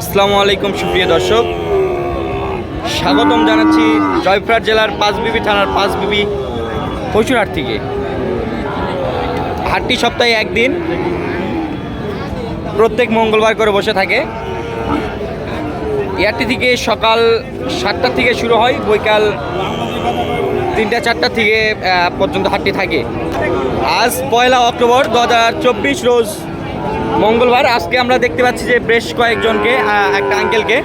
আসসালামু আলাইকুম, সুপ্রিয় দর্শক। স্বাগতম জানাচ্ছি জয়পুরহাট জেলার পাঁচবিবি থানার পাঁচবিবি পশুরহাট থেকে। হাটটি সপ্তাহে একদিন, প্রত্যেক মঙ্গলবার করে বসে থাকে। ইয়ারটি থেকে সকাল সাতটা থেকে শুরু হয়, বৈকাল তিনটা, চারটা থেকে পর্যন্ত হাটটি থাকে। আজ পয়লা অক্টোবর দু হাজার চব্বিশ রোজ মঙ্গলবার আজকে আমরা দেখতে পাচ্ছি যে বেশ কয়েকজনকে একটা আঙ্কেলকে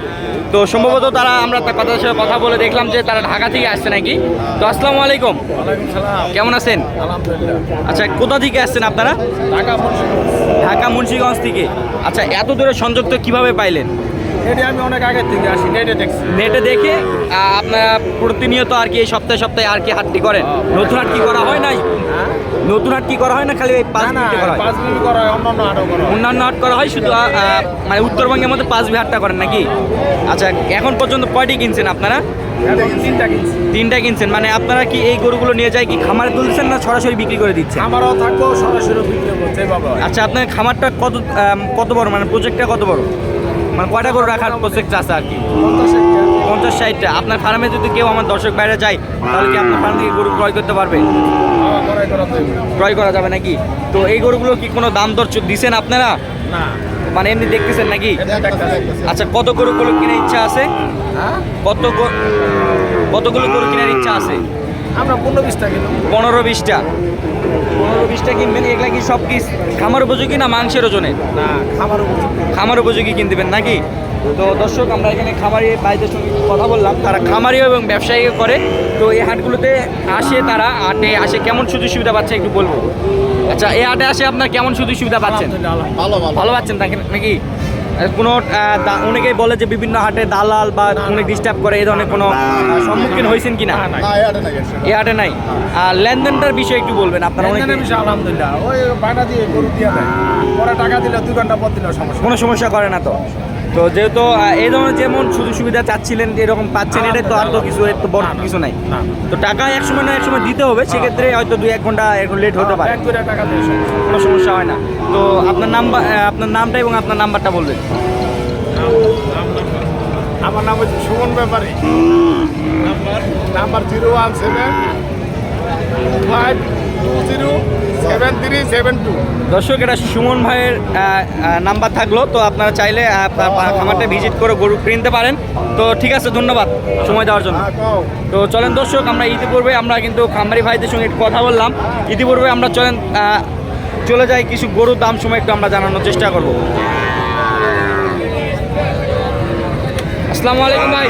তো সম্ভবত তারা আমরা তার কথা সাথে কথা বলে দেখলাম যে তারা ঢাকা থেকে আসছে নাকি। তো আসসালামু আলাইকুম। কেমন আছেন? আলহামদুলিল্লাহ। আচ্ছা কোথা থেকে আসছেন আপনারা? ঢাকা মুন্সিগঞ্জ। ঢাকা মুন্সিগঞ্জ থেকে। আচ্ছা এত দূরে সংযুক্ত কীভাবে পাইলেন? এটি আমি অনেক আগে থেকে আসি নেটে দেখছি। নেটে দেখে আপনারা প্রতিনিয়ত আর কি এই সপ্তাহে সপ্তাহে আর কি হাটটি করেন? নতুন হাট কি করা হয় নাই? নতুন হাট কি করা হয় না খালি এই পাঁচ না করা হয়? পাঁচ মিনিট করা হয় অন্য অন্য করা হয়। অন্যান্য হাট করা হয় শুধু মানে উত্তরবঙ্গের মধ্যে পাঁচ বিহারটা করেন নাকি? আচ্ছা এখন পর্যন্ত কয়টি কিনছেন আপনারা? তিনটা কিনছি। কিনছেন মানে আপনারা কি এই গরুগুলো নিয়ে যায় কি খামারে তুলছেন না সরাসরি বিক্রি করে দিচ্ছেন? আমারও থাকব সরাসরি বিক্রি করছে আচ্ছা আপনার খামারটা কত কত বড় মানে প্রজেক্টটা কত বড়? মানে কয়টা গরু রাখার প্রজেক্ট আছে আর কি? পঞ্চাশ ষাটটা। আপনার ফার্মে যদি কেউ আমার দর্শক বাইরে যায় তাহলে কি আপনার ফার্ম থেকে গরু ক্রয় করতে পারবে? ক্রয় করা যাবে নাকি? তো এই গরুগুলো কি কোনো দাম দর দিছেন আপনারা? না। মানে এমনি দেখতেছেন নাকি। আচ্ছা কত গরু গরু কেনার ইচ্ছা আছে? হ্যাঁ? কত কতগুলো গরু কেনার ইচ্ছা আছে? আমরা পনেরো বিশটা পনেরো বিশটা। পনেরো কিনবেন এগুলা কি সব কি খামার উপযোগী না মাংসের ওজনে? না খামার উপযোগী। খামার উপযোগী কিনতে দেবেন নাকি? তো দর্শক আমরা এখানে খামারি ভাইদের সঙ্গে কথা বললাম। তারা খামারি এবং ব্যবসায়ী করে। তো এই হাটগুলোতে আসে তারা হাটে আসে। কেমন সুযোগ সুবিধা পাচ্ছে একটু বলব? আচ্ছা এই হাটে আসে আপনার কেমন সুযোগ সুবিধা পাচ্ছেন? ভালো। ভালো পাচ্ছেন তাকে নাকি? কোনো অনেকে অনেকেই বলে যে বিভিন্ন হাটে দালাল বা অনেক ডিস্টার্ব করে এই ধরনের কোনো সম্মুখীন হয়েছেন কিনা? এই হাটে নাই আর লেনদেনটার বিষয়ে একটু বলবেন আপনার অনেক বিষয়ে আলহামদুলিল্লাহ। ওই ভাড়া দিয়ে গরু দিয়ে দেয়। পরে টাকা দিলে দু ঘণ্টা পর দিলে সমস্যা। কোনো সমস্যা করে না তো? তো যেহেতু এই ধরনের যেমন সুযোগ সুবিধা চাচ্ছিলেন এরকম পাচ্ছেন এটা তো আর তো কিছু এর তো বড়। কিছু নাই। তো টাকা এক সময় না এক সময় দিতে হবে সেক্ষেত্রে হয়তো দুই এক ঘণ্টা এখন লেট হতে পারে। ব্যাংক টাকা কোনো সমস্যা হয় না। তো আপনার নাম্বার আপনার নামটা এবং আপনার নাম্বারটা বলবেন। আমার নাম হচ্ছে Suman Bepari. Number number zero one seven five দর্শক এটা সুমন ভাইয়ের নাম্বার থাকল তো আপনারা চাইলে আহ, খামারটা ভিজিট করে গরু কিনতে পারেন। তো ঠিক আছে ধন্যবাদ সময় দেওয়ার জন্য। তো চলেন দর্শক আমরা ইতিপূর্বে আমরা কিন্তু খামারি ভাইদের সঙ্গে একটু কথা বললাম। ইতিপূর্বে আমরা চলেন চলে যাই কিছু গরুর দাম সময় একটু আমরা জানানোর চেষ্টা করব। আসসালামু আলাইকুম ভাই।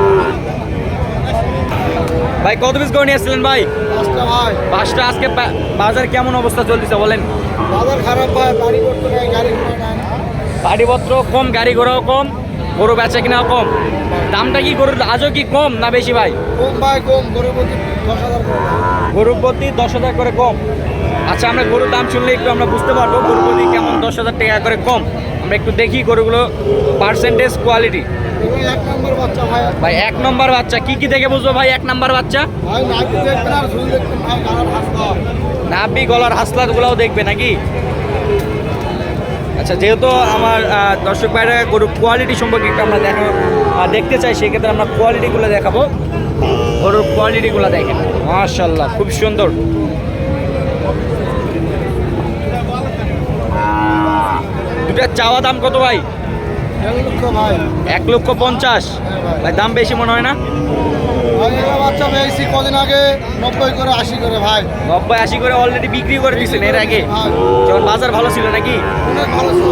ভাই কত পিস করে নিয়েছিলেন ভাই? ভাই। পাঁচটা আজকে বাজার কেমন অবস্থা চলতেছে বলেন? বাজার খারাপ ভাই বাড়ি গাড়ি ঘোড়া নাই। কম গাড়ি ঘোড়াও কম গরু বেচা কিনাও কম। দামটা কি গরুর আজও কি কম না বেশি ভাই? কম ভাই কম গরিব দশ হাজার করে। গরুর প্রতি দশ হাজার করে কম। আচ্ছা আমরা গরুর দাম শুনলে একটু আমরা বুঝতে পারব, গরুর প্রতি কেমন দশ হাজার টাকা করে কম। আমরা একটু দেখি গরুগুলো পার্সেন্টেজ কোয়ালিটি ভাই, এক নম্বর বাচ্চা, কি কি দেখে বুঝব ভাই, এক নম্বর বাচ্চা? ভাই গালার হাসলাতগুলোও দেখবে নাকি? আচ্ছা যেহেতু আমার দর্শক ভাইরা গরুর কোয়ালিটি সম্পর্কে একটু আমরা দেখা দেখতে চাই, সেক্ষেত্রে আমরা কোয়ালিটিগুলো দেখাবো। গরুর কোয়ালিটিগুলো দেখেন। মাশাল্লাহ খুব সুন্দর। চাওয়া দাম কত ভাই? এক লক্ষ পঞ্চাশ। ভাই, দাম বেশি মনে হয় না? কদিন আগে নব্বই আশি করে ভাই নব্বই আশি করে অলরেডি বিক্রি করে দিয়েছেন এর আগে। যখন বাজার ভালো ছিল নাকি? ভালো ছিল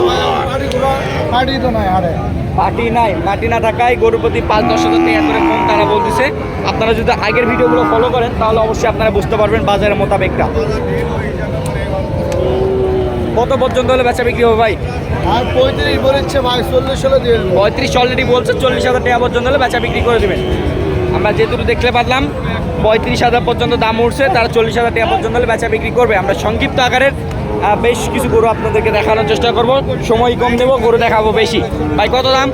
নাই, মাটি না থাকায় পাঁচ দশ কম তারা বলতেছে। আপনারা যদি আগের ভিডিওগুলো ফলো করেন, তাহলে অবশ্যই আপনারা বুঝতে পারবেন বাজারের মোতাবেকটা। কত পর্যন্ত হলে বেচা বিক্রি হবে ভাই? ভাই পঁয়ত্রিশ বলেছে ভাই চল্লিশ হলে দিয়ে পঁয়ত্রিশ অলরেডি বলছে চল্লিশ হাজার টাকা পর্যন্ত হলে বেচা বিক্রি করে দেবেন। আমরা যেটুকু দেখতে পারলাম পঁয়ত্রিশ হাজার পর্যন্ত দাম উঠছে তারা চল্লিশ হাজার টাকা পর্যন্ত হলে বেচা বিক্রি করবে। আমরা সংক্ষিপ্ত আকারের বেশ কিছু গরু আপনাদেরকে দেখানোর চেষ্টা করব। সময় কম দেবো গরু দেখাবো বেশি। ভাই কত দাম?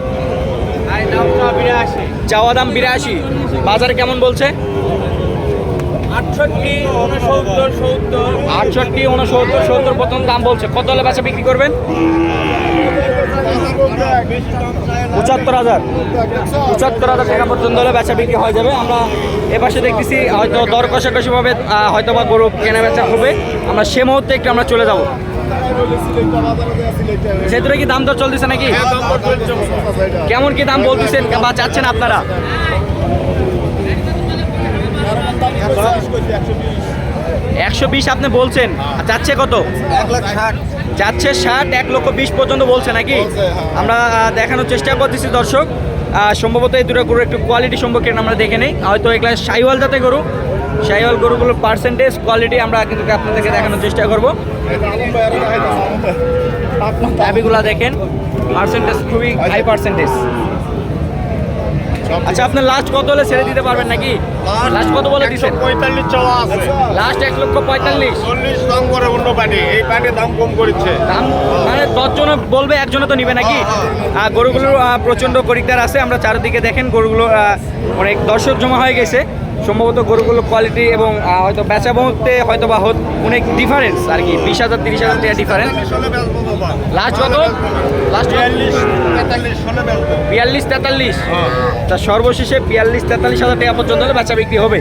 চাওয়া দাম বিরাশি। বাজারে কেমন বলছে? আটষট্টি উনসত্তর সত্তর। আটষট্টি উনসত্তর সত্তর প্রথম দাম বলছে। কত হলে বেচা বিক্রি করবেন? পঁচাত্তর হাজার। পঁচাত্তর হাজার টাকা পর্যন্ত হলে বেচা বিক্রি হয়ে যাবে। আমরা এপাশে দেখতেছি হয়তো দর কষাকষি ভাবে হয়তো বা গরু কেনা বেচা হবে। আমরা সে মুহূর্তে একটু আমরা চলে যাব। সেতুরে কি দাম দর চলতেছে নাকি? কেমন কি দাম বলতেছেন বা চাচ্ছেন আপনারা? একশো বিশ আপনি বলছেন। চাচ্ছে কত? যাচ্ছে ষাট এক লক্ষ বিশ পর্যন্ত বলছে নাকি? আমরা দেখানোর চেষ্টা করতেছি দর্শক। সম্ভবত এই দুটো গরু একটু কোয়ালিটি সম্পর্কে আমরা দেখে নেই। হয়তো এগুলা সাইওয়াল জাতে গরু। সাইওয়াল গরুগুলোর পার্সেন্টেজ কোয়ালিটি আমরা কিন্তু আপনাদেরকে দেখানোর চেষ্টা করব। দাবিগুলা দেখেন। পার্সেন্টেজ খুবই হাই পার্সেন্টেজ আচ্ছা আপনার লাস্ট কত হলে ছেড়ে দিতে পারবেন নাকি? লাস্ট কত বলে দিচ্ছেন পঁয়তাল্লিশ চাওয়া আছে। লাস্ট এক লক্ষ পঁয়তাল্লিশ। চল্লিশ দাম করে অন্য পানি। এই পানি দাম কম করেছে। দাম মানে দশজন বলবে একজনে তো নিবে নাকি? আর গরুগুলো প্রচণ্ড প্রচণ্ড খরিদ্দার আছে। আমরা চারিদিকে দেখেন গরুগুলো আহ, অনেক দর্শক জমা হয়ে গেছে। সম্ভবত গরুগুলো কোয়ালিটি এবং হয়তো বেচা মুহূর্তে হয়তো বা অনেক ডিফারেন্স আর কি, বিশ হাজার, তিরিশ হাজার টাকা ডিফারেন্স লাস্ট কত? লাস্ট বিয়াল্লিশ, তেতাল্লিশ। তা সর্বশেষে বিয়াল্লিশ, তেতাল্লিশ হাজার টাকা পর্যন্ত বেচা বিক্রি হবে।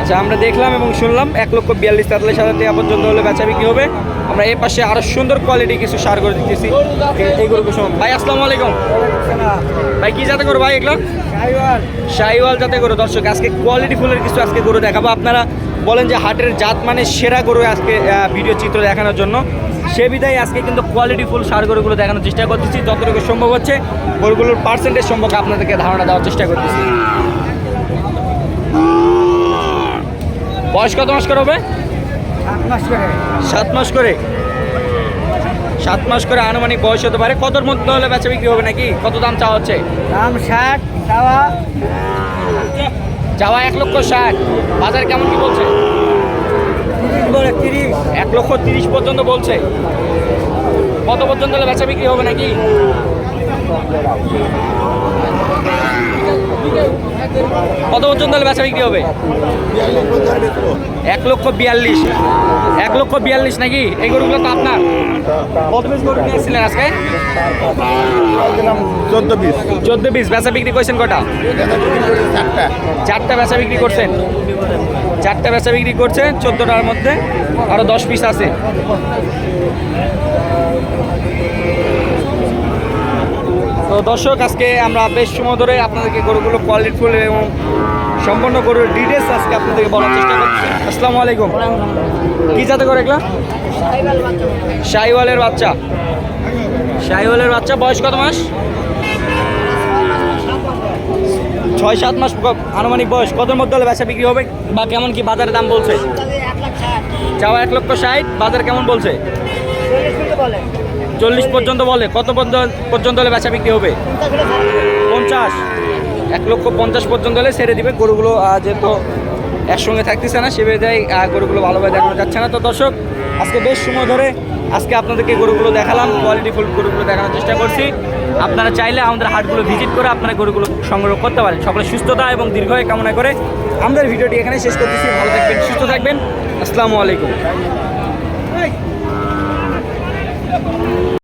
আচ্ছা আমরা দেখলাম এবং শুনলাম এক লক্ষ বিয়াল্লিশ, তেতাল্লিশ হাজার টাকা পর্যন্ত হলে বেচা বিক্রি হবে। আমরা এই পাশে আরও সুন্দর কোয়ালিটি কিছু সার করে দিতেছি এই- গরুকে ভাই, আসসালামু আলাইকুম। ভাই, কি যাতে করো ভাই এগুলো? শাহিওয়াল যাতে করো দর্শক, আজকে কোয়ালিটি ফুলের কিছু আজকে গরু দেখাবো। আপনারা বলেন যে হাটের জাত মানে সেরা গরু আজকে ভিডিও চিত্র দেখানোর জন্য। সে বিদায় আজকে কিন্তু কোয়ালিটি ফুল সার গরুগুলো দেখানোর চেষ্টা করতেছি। যতটুকু সম্ভব হচ্ছে, গরুগুলোর পার্সেন্টেজ সম্পর্কে আপনাদেরকে ধারণা দেওয়ার চেষ্টা করতেছি। বয়স কত মাস করে হবে? সাত মাস করে? সাত মাস করে আনুমানিক বয়স হতে পারে। কতর মধ্যে হলে বেচা বিক্রি হবে নাকি? কত দাম চাওয়া হচ্ছে? দাম ষাট চাওয়া যাওয়া এক লক্ষ ষাট। বাজার কেমন কি বলছে? এক লক্ষ তিরিশ পর্যন্ত বলছে। কত পর্যন্ত হলে বেচা বিক্রি হবে নাকি? কত পর্যন্ত তাহলে বেচা বিক্রি হবে? এক লক্ষ বিয়াল্লিশ। এক লক্ষ বিয়াল্লিশ নাকি? এই গরুগুলো তো আপনার। কত পিস গরু নিয়েছিলেন আজকে? চোদ্দ পিস। চোদ্দ পিস বেচা বিক্রি করছেন কটা? চারটা বেচা বিক্রি করছেন। চারটা বেচা বিক্রি করছেন চোদ্দোটার মধ্যে। আরও দশ পিস আছে। তো দর্শক আজকে আমরা বেশ সময় ধরে আপনাদেরকে গরুগুলো কোয়ালিটি ফুল এবং সম্পূর্ণ গরুর ডিটেলস আজকে আপনাদেরকে বলার চেষ্টা করছি। আসসালামু আলাইকুম। কী যাতে করে এগুলা? শাহিওয়ালের বাচ্চা। শাহিওয়ালের বাচ্চা বয়স কত মাস? ছয় সাত মাস আনুমানিক বয়স। কতর মধ্যে হলে বেচা বিক্রি হবে বা কেমন কি বাজারের দাম বলছে? চাওয়া এক লক্ষ ষাট বাজার কেমন বলছে? চল্লিশ পর্যন্ত বলে, কত পর্যন্ত- হলে বেচা বিক্রি হবে? পঞ্চাশ। এক লক্ষ পঞ্চাশ পর্যন্ত হলে ছেড়ে দিবে। গরুগুলো যেহেতু একসঙ্গে থাকতেছে না, সে বেজায় গরুগুলো ভালোভাবে দেখানো যাচ্ছে না। তো দর্শক, আজকে বেশ সময় ধরে আজকে আপনাদেরকে গরুগুলো দেখালাম কোয়ালিটি ফুল গরুগুলো দেখানোর চেষ্টা করছি। আপনারা চাইলে আমাদের হাটগুলো ভিজিট করে আপনারা গরুগুলো সংগ্রহ করতে পারেন। সকলে সুস্থতা এবং দীর্ঘায়ু কামনা করে আমাদের ভিডিওটি এখানে শেষ করতেছি। ভালো থাকবেন, সুস্থ থাকবেন। আসসালামু আলাইকুম।